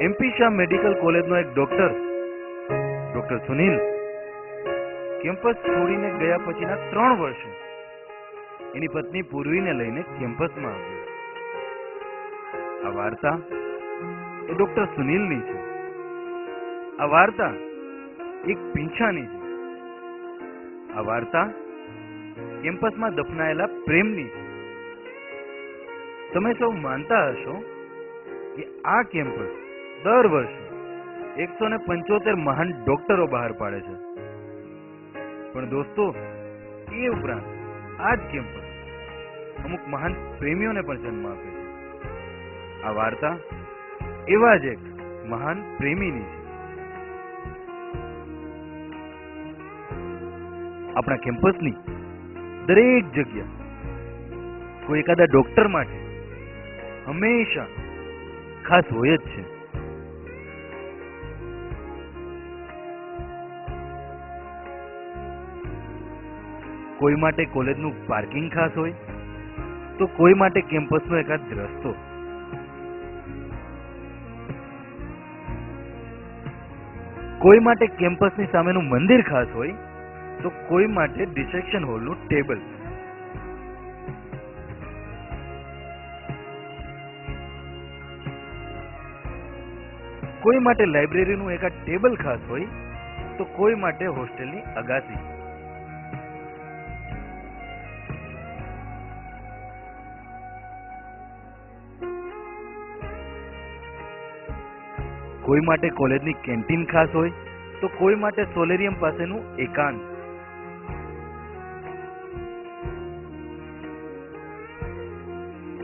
MP Shah medical કોલેજનો એક doctor doctor Sunil campus છોડીને ગયા પછીના ત્રણ વર્ષે એની પત્ની પૂર્વીને લઈને કેમ્પસમાં આવ્યો. આ વાર્તા એ ડોક્ટર સુનિલની છે. આ વાર્તા એક પીંછાની છે. આ વાર્તા કેમ્પસમાં દફનાયેલા પ્રેમની છે. તમે સૌ માનતા હશો કે આ કેમ્પસ દર વર્ષે એકસો ને પંચોતેર મહાન ડોક્ટરો બહાર પાડે છે. પણ દોસ્તો, એ ઉપરાંત આ જ કેમ્પસ અમુક મહાન પ્રેમીઓને પણ જન્મ આપે છે. આ વાર્તા એવા જ એક મહાન પ્રેમીની છે. આપણા કેમ્પસની દરેક જગ્યા કોઈ એકાદા ડોક્ટર માટે હંમેશા ખાસ હોય જ છે. કોઈ માટે કોલેજનું પાર્કિંગ ખાસ હોય? તો કોઈ માટે કેમ્પસનો એકાદ રસ્તો? કોઈ માટે કેમ્પસની સામેનું મંદિર ખાસ હોય? તો કોઈ માટે ડિસેક્શન હોલનું ટેબલ? કોઈ માટે લાઇબ્રેરીનું એકાદ ટેબલ ખાસ હોય? તો કોઈ માટે હોસ્ટેલની અગાસી? કોઈ માટે કોલેજની કેન્ટીન ખાસ હોય, તો કોઈ માટે સોલેરિયમ પાસેનું એકાંત.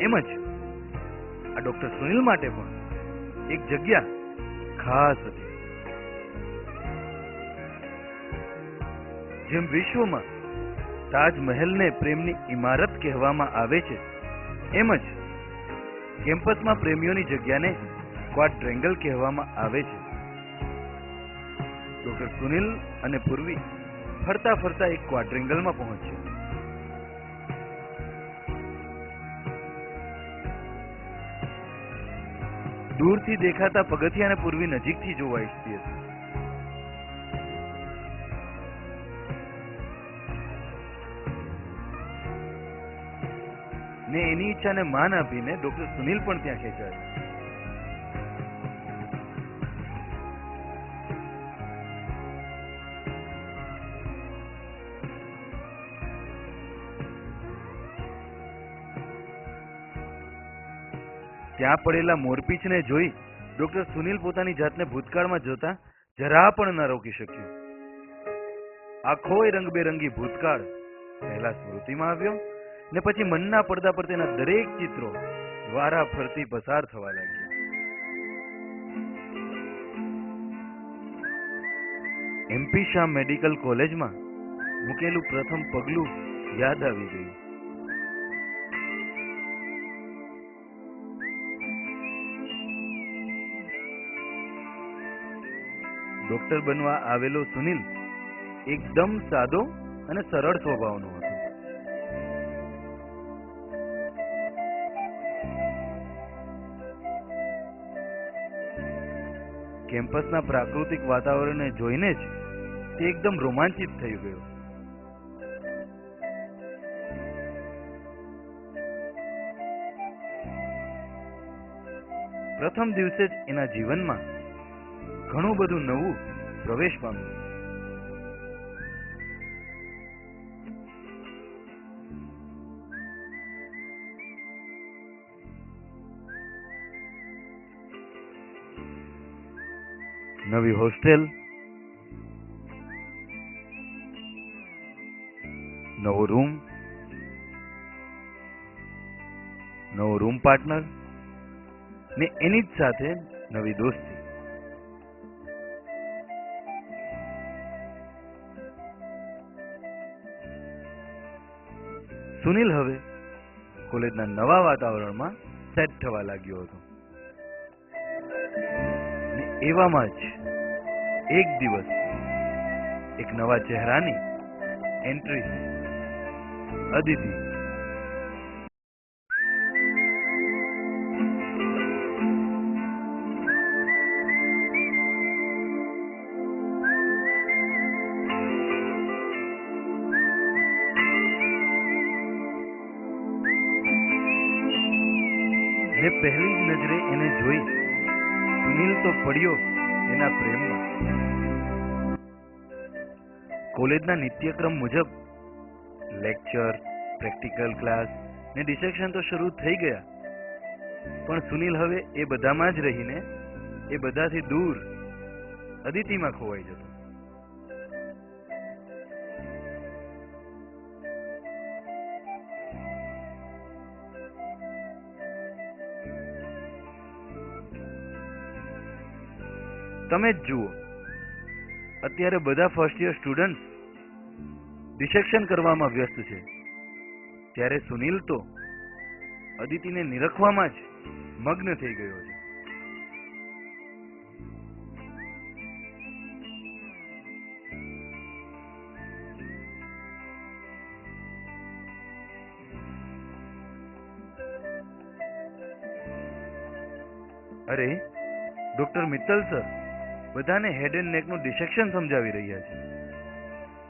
એમ જ આ ડોક્ટર સુનિલ માટે પણ એક જગ્યા ખાસ હતી. જેમ વિશ્વમાં તાજમહેલને પ્રેમની ઇમારત કહેવામાં આવે છે, એમ જ કેમ્પસમાં પ્રેમીઓની જગ્યાને ક્વાડ્રેંગલ કહેવામાં આવે છે. ડોક્ટર સુનિલ અને પૂર્વી ફરતા ફરતા એક ક્વાડ્રેંગલમાં પહોંચ્યા. દૂરથી દેખાતા પગથિયાને પૂર્વી નજીકથી જોવા ઈચ્છતી હતી. ને એની ઈચ્છાને માન આપીને ડોક્ટર સુનિલ પણ ત્યાં ખેંચાયા. ત્યાં પડેલા મોરપીંછને જોઈ ડોક્ટર સુનિલ પોતાની જાતને ભૂતકાળમાં જોતા જરા પણ ન રોકી શક્યો. આખો રંગબેરંગી ભૂતકાળ પહેલા સ્મૃતિમાં આવ્યો ને પછી મનના પડદા પર તેના દરેક ચિત્રો વારા ફરતી પસાર થવા લાગ્યા. એમપી શાહ મેડિકલ કોલેજમાં મૂકેલું પ્રથમ પગલું યાદ આવી ગયું. ડોક્ટર બનવા આવેલો સુનિલ એકદમ સાદો અને સરળ સ્વભાવનો હતો. કેમ્પસના પ્રાકૃતિક વાતાવરણને જોઈને જ તે એકદમ રોમાંચિત થઈ ગયો. પ્રથમ દિવસે જ એના જીવનમાં ઘણું બધું નવું પ્રવેશ પામ્યું. નવી હોસ્ટેલ, નવો રૂમ નવો રૂમ પાર્ટનર ને એની જ સાથે નવી દોસ્તી. સુનિલ હવે કોલેજના નવા વાતાવરણમાં સેટ થવા લાગ્યો હતો. એવામાં જ એક દિવસ એક નવા ચહેરાની એન્ટ્રી અદિતિ ને પહેલી જ નજરે એને જોઈ, સુનિલ તો પડ્યો એના પ્રેમમાં. કોલેજના નિત્યક્રમ મુજબ લેક્ચર, પ્રેક્ટિકલ ક્લાસ ને ડિસેક્શન તો શરૂ થઈ ગયા. પણ સુનિલ હવે એ બધામાં જ રહીને એ બધાથી દૂર અદિતિમાં ખોવાઈ જતો. તમે જ જુઓ. અત્યારે બધા ફર્સ્ટ યર સ્ટુડન્ટ ડિસેક્શન કરવામાં વ્યસ્ત છે. ત્યારે સુનિલ તો અદિતિને નિરખવામાં જ મગ્ન થઈ ગયો છે. અરે ડોક્ટર મિત્તલ સર બધાને હેડ એન્ડ નેકનું ડિસેક્શન સમજાવી રહ્યા છે.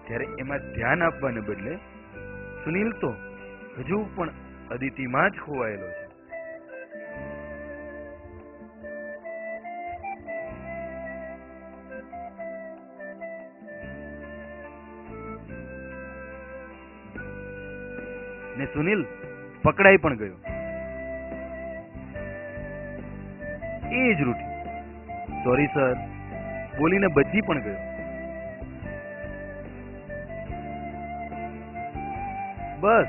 ત્યારે એમાં ધ્યાન આપવાને બદલે સુનિલ તો હજુ પણ અદિતિમાં જ ખોવાયેલો છે. ને સુનિલ પકડાઈ પણ ગયો. એ જ રૂટી સોરી સર બોલીને બચી પણ ગયો. બસ,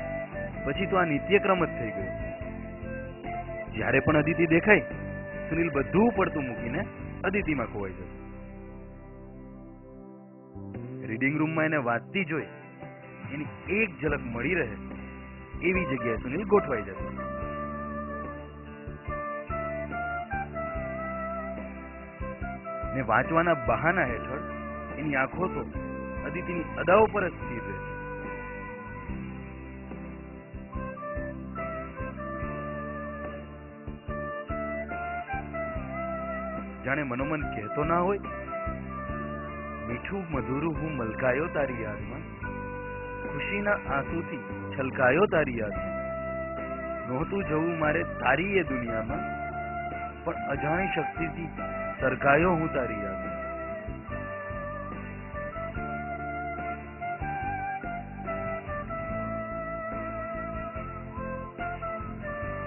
પછી તો આ નિત્યક્રમ જ થઈ ગયો. જ્યારે પણ અદિતિ દેખાય, સુનિલ બધું પડતું મૂકીને અદિતિમાં ખોવાઈ જતો રીડિંગ રૂમમાં એને વાંચતી જોઈ, એની એક ઝલક મળી રહે, એવી જગ્યાએ સુનિલ ગોઠવાઈ જતો. ને વાંચવાના બહાના હેઠળ એની આંખો તો અદિતિની અદાઓ પર જ સ્થિર રહે જાણે મનોમન કહેતો ના હોય, મીઠું મધુરું હું મલકાયો તારી યાદમાં, ખુશીના આંસુથી છલકાયો તારી યાદમાં. નહોતું જવું મારે તારી એ દુનિયામાં, પણ અજાણી શક્તિથી સરકાયો હું તારી યાદમાં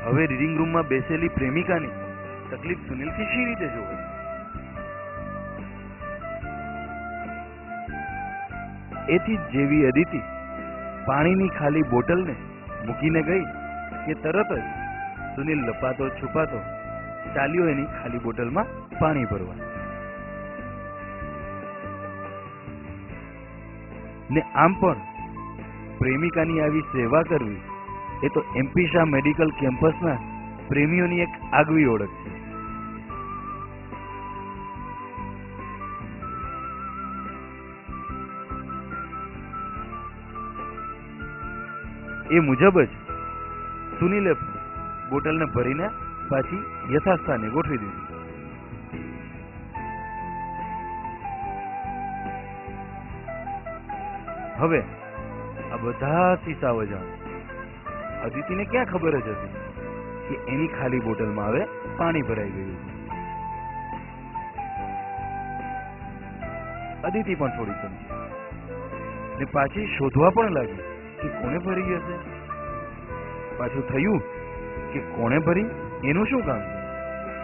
હવે રીડિંગ રૂમમાં બેસેલી પ્રેમિકાની તકલીફ સુનિલથી શી રીતે જોવે? એથી જેવી અદિતિ પાણીની ખાલી બોટલને મૂકીને ગઈ કે તરત જ સુનિલ લપાતો છુપાતો ચાલ્યો એની ખાલી બોટલમાં પાણી ભરવા ને આમ પણ પ્રેમિકાની આવી સેવા કરવી, એ તો એમપી શાહ મેડિકલ કેમ્પસના પ્રેમીઓની એક આગવી ઓળખ છે. એ મુજબ જ સુનિલે બોટલને ભરીને પાછી યથાસ્થાને ગોઠવી દીધી હવે આ બધા સીસાઓ જાણ. અદિતિને ક્યાં ખબર જ હતી કે એની ખાલી બોટલમાં હવે પાણી ભરાઈ ગયું અદિતિ પણ થોડી સમજી. ને પાછી શોધવા પણ લાગી કે કોણે ભરી હશે? પાછું થયું કે કોણે ભરી? એનું શું કામ?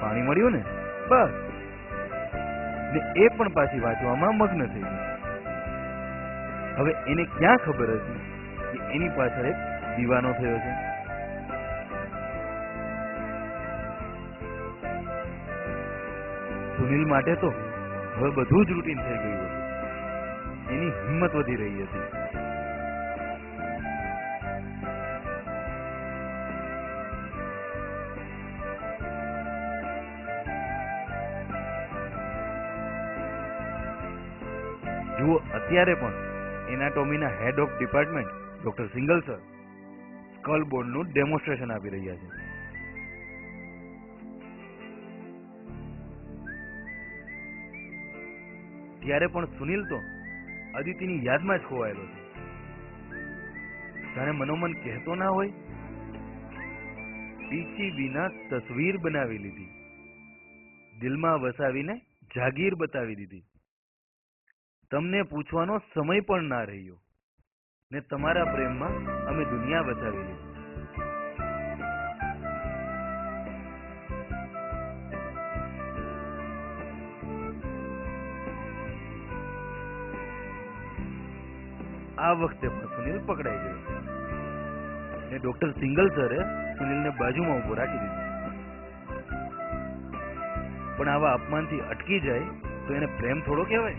પાણી મળ્યું ને? બસ. ને એ પણ પાછી વાંચવામાં મગ્ન થઈ ગઈ હવે એને ક્યાં ખબર હતી કે એની પાછળ એક દીવાનો થયો છે? સુનિલ માટે તો હવે બધું જ રૂટીન થઈ ગયું હતું. એની હિંમત વધી રહી હતી. જુઓ અત્યારે પણ એનાટોમીના head of department doctor Singal sir skull બોર્ડનું ડેમોન્સ્ટ્રેશન આપી રહ્યા છે. ત્યારે પણ સુનિલ તો અદિતિની યાદમાં જ ખોવાયેલો છે. જાણે મનોમન કહેતો ના હોય? પીસીબીના તસવીર બનાવી લીધી. દિલમાં વસાવીને જાગીર બતાવી દીધી. તમને પૂછવાનો સમય પણ ના રહ્યો. ને તમારા પ્રેમમાં અમે દુનિયા વસાવી લીધી. આ વખતે પણ સુનિલ પકડાઈ ગયો. ને ડોક્ટર સિંગલ સરે સુનિલને બાજુમાં ઊભો રાખી દીધો. પણ આવા અપમાનથી અટકી જાય તો એને પ્રેમ થોડો કહેવાય.